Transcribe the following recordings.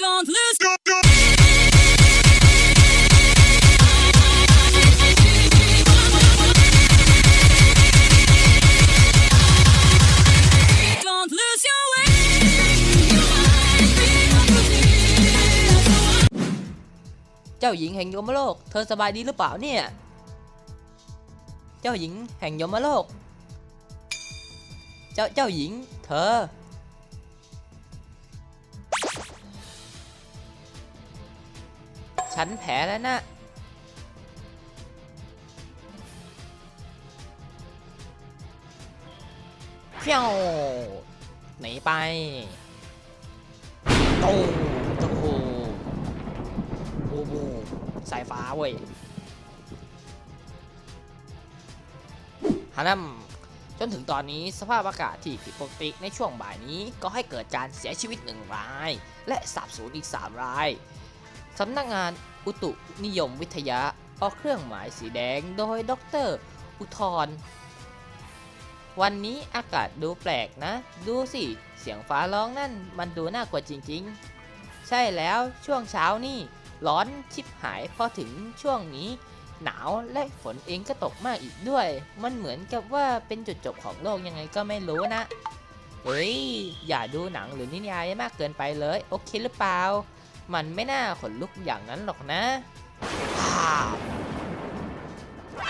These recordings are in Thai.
Don't lose. 'Don't lose your way. เจ้าหญิงแห่งยมโลก เธอสบายดีหรือเปล่าเนี่ย เจ้าหญิงแห่งยมโลก เจ้าเจ้าหญิง เธอ ฉันแผลแล้วนะเพี้ยวหนีไปโอ้โหโอ้โหสายฟ้าเว้ยฮานัมจนถึงตอนนี้สภาพอากาศที่ผิดปกติในช่วงบ่ายนี้ก็ให้เกิดการเสียชีวิตหนึ่งราย และสาบสูญอีก 3 ราย สำนักงานอุตุนิยมวิทยาออกเครื่องหมายสีแดงโดยดร อุทธรวันนี้อากาศดูแปลกนะ ดูสิ เสียงฟ้าร้องนั่นมันดูน่ากลัวจริงๆ ใช่แล้วช่วงเช้านี่ ร้อนชิบหายพอถึงช่วงนี้ หนาวและฝนเองก็ตกมากอีกด้วย มันเหมือนกับว่าเป็นจุดจบของโลกยังไงก็ไม่รู้นะ เฮ้ย อย่าดูหนังหรือนิยายมากเกินไปเลย โอเคหรือเปล่า มันไม่น่าขนลุกอย่างนั้นหรอกนะ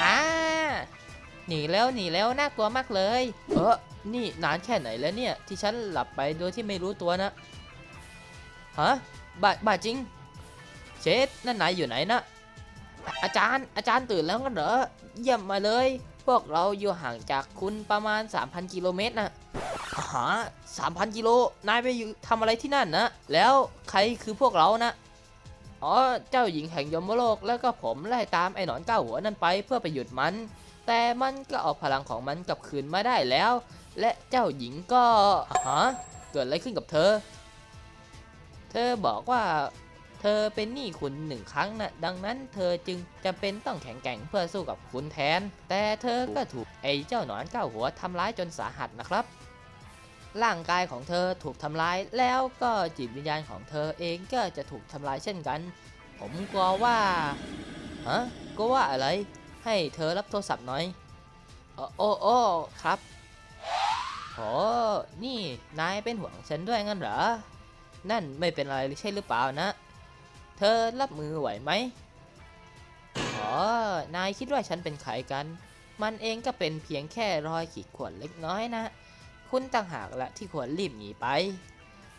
อ่าหนีแล้วหนีแล้วน่ากลัวมากเลย เออนี่นานแค่ไหนแล้วเนี่ย ที่ฉันหลับไปโดยที่ไม่รู้ตัวนะ ฮะบาบาจริง เชดนั่นนายอยู่ไหนนะอาอาจารย์อาจารย์ตื่นแล้วกันเหรอเยี่ยมมาเลย พวกเราอยู่ห่างจากคุณประมาณ 3,000 กิโลเมตรนะ ฮะ3,000กิโล นายไปอยู่ทำอะไรที่นั่นนะ แล้วใครคือพวกเรานะ อ๋อ เจ้าหญิงแห่งยมโลก แล้วก็ผมไล่ตามไอ้หนอนเก้าหัวนั่นไปเพื่อไปหยุดมัน แต่มันก็เอาพลังของมันกลับคืนมาได้แล้ว และเจ้าหญิงก็ฮะเกิดอะไรขึ้นกับเธอ เธอบอกว่าเธอเป็นหนี้คุณหนึ่งครั้งนะดังนั้นเธอจึงจำเป็นต้องแข็งแกร่งเพื่อสู้กับคุณแทน แต่เธอก็ถูกไอ้เจ้าหนอนเก้าหัวทำร้ายจนสาหัสนะครับ ร่างกายของเธอถูกทำร้ายแล้วก็จิตวิญญาณของเธอเองก็จะถูกทำลายเช่นกัน ผมกลัวว่าฮะกลัวว่าอะไร ให้เธอรับโทรศัพท์หน่อย โอ้โอ้โอ้ครับโอ้นี่นายเป็นห่วงฉันด้วยงั้นเหรอ นั่นไม่เป็นอะไรใช่หรือเปล่านะ เธอรับมือไหวไหมอ๋อนายคิดว่าฉันเป็นใครกัน มันเองก็เป็นเพียงแค่รอยขีดข่วนเล็กน้อยนะ คุณต่างหากละที่ควรรีบหนีไป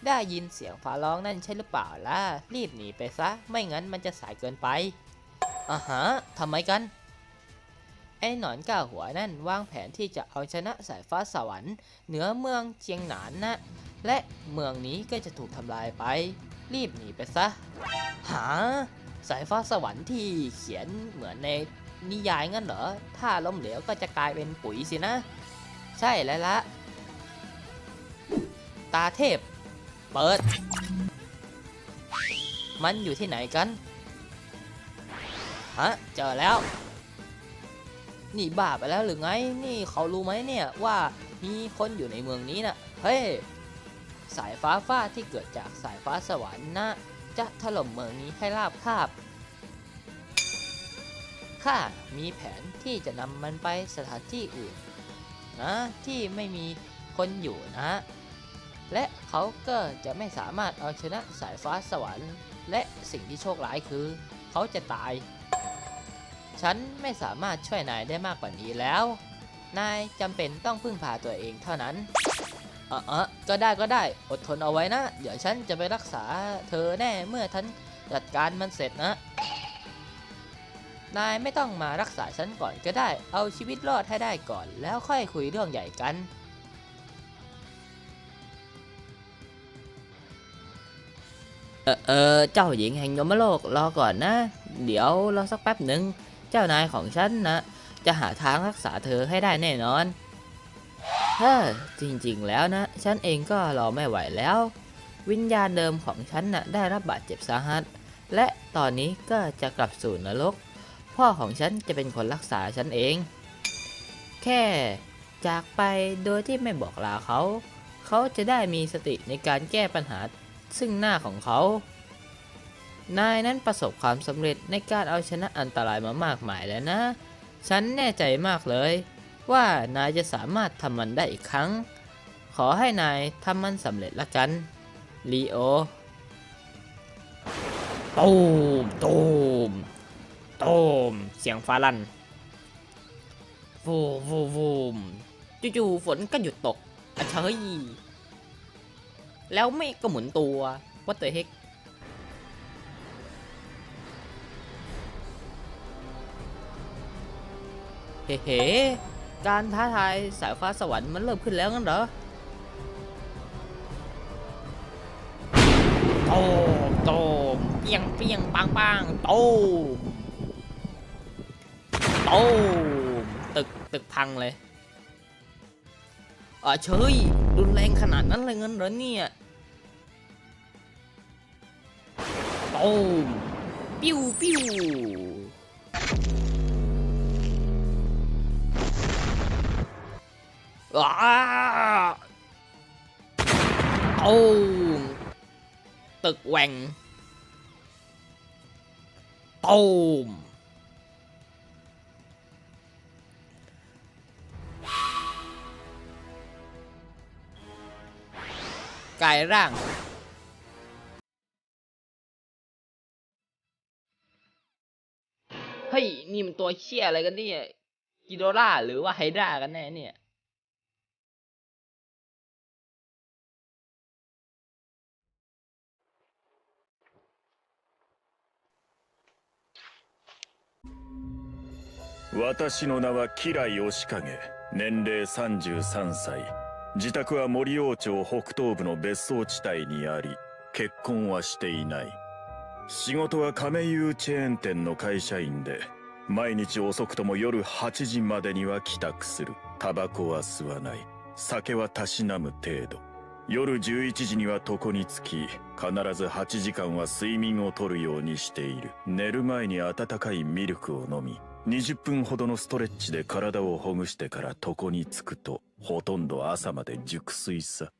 ได้ยินเสียงฟ้าร้องนั่นใช่หรือเปล่าล่ะ รีบหนีไปซะ ไม่งั้นมันจะสายเกินไปอ่าฮะทำไมกัน ไอ้หนอนก้าหัวนั่นวางแผนที่จะเอาชนะสายฟ้าสวรรค์ เหนือเมืองเชียงหนานนะ และเมืองนี้ก็จะถูกทำลายไป รีบหนีไปซะ หา สายฟ้าสวรรค์ที่เขียนเหมือนในนิยายงั้นเหรอ ถ้าล้มเหลวก็จะกลายเป็นปุ๋ยสินะ ใช่แล้วละ ตาเทพ เปิด มันอยู่ที่ไหนกัน ฮะ เจอแล้ว นี่บ้าไปแล้วหรือไง นี่เขารู้ไหมเนี่ยว่ามีคนอยู่ในเมืองนี้นะเฮ้ย สายฟ้าฟาดที่เกิดจากสายฟ้าสวรรค์นะ จะถล่มเมืองนี้ให้ราบคาบ ข้ามีแผนที่จะนำมันไปสถานที่อื่นนะที่ไม่มีคนอยู่นะ และเขาก็จะไม่สามารถเอาชนะสายฟ้าสวรรค์ และสิ่งที่โชคร้ายคือ เขาจะตาย ฉันไม่สามารถช่วยนายได้มากกว่านี้แล้ว นายจำเป็นต้องพึ่งพาตัวเองเท่านั้นเออเออก็ได้ก็ได้อดทนเอาไว้นะ เดี๋ยวฉันจะไปรักษาเธอแน่เมื่อฉันจัดการมันเสร็จนะ นายไม่ต้องมารักษาฉันก่อนก็ได้ เอาชีวิตรอดให้ได้ก่อน แล้วค่อยคุยเรื่องใหญ่กัน เออเออเจ้าหญิงแห่งยมโลกรอก่อนนะ เดี๋ยวรอสักแป๊บหนึ่งเจ้านายของฉันนะ จะหาทางรักษาเธอให้ได้แน่นอนเฮ้อจริงๆแล้วนะ ฉันเองก็รอไม่ไหวแล้ว วิญญาณเดิมของฉันนะ่ะได้รับบาดเจ็บสาหัส และตอนนี้ก็จะกลับสู่นรก พ่อของฉันจะเป็นคนรักษาฉันเอง แค่จากไปโดยที่ไม่บอกลาเขา เขาจะได้มีสติในการแก้ปัญหา ซึ่งหน้าของเขา นายนั้นประสบความสำเร็จในการเอาชนะอันตรายมามากมายแล้วนะ ฉันแน่ใจมากเลย ว่านายจะสามารถทำมันได้อีกครั้ง ขอให้นายทำมันสำเร็จละกันลีโอตูมตูมตูมเสียงฟ้าลั่นฟูมฟูมฟูมจู่ๆฝนก็หยุดตกอะเชย แล้วเมฆก็หมุนตัว what the heck เฮ้เฮ้การท้าทายสายฟ้าสวรรค์มันเริ่มขึ้นแล้วงั้นเหรอโตมโตมเปียงเปียงปังปังโตมโตมตึกตึกพังเลยอะเชยรุนแรงขนาดนั้นเลยเงินเหรอเนี่ย โตมปิ้วปิ้วอ้าโตมตึกแหว่งตูมกายร่าง ตัวเชี่ยอะไรกันเนี่ยกิโดล่าหรือว่าไฮดรากันแน่เนี่ย 私の名は吉来義景年齢33歳自宅は森王町北東部の別荘地帯にあり結婚はしていない仕事は亀有チェーン店の会社員で 毎日遅くとも夜8時までには帰宅する。タバコは吸わない。酒はたしなむ程度。夜11時には床につき必ず8時間は睡眠をとるようにしている。寝る前に温かいミルクを飲み20分ほどのストレッチで体をほぐしてから床につくとほとんど朝まで熟睡さ。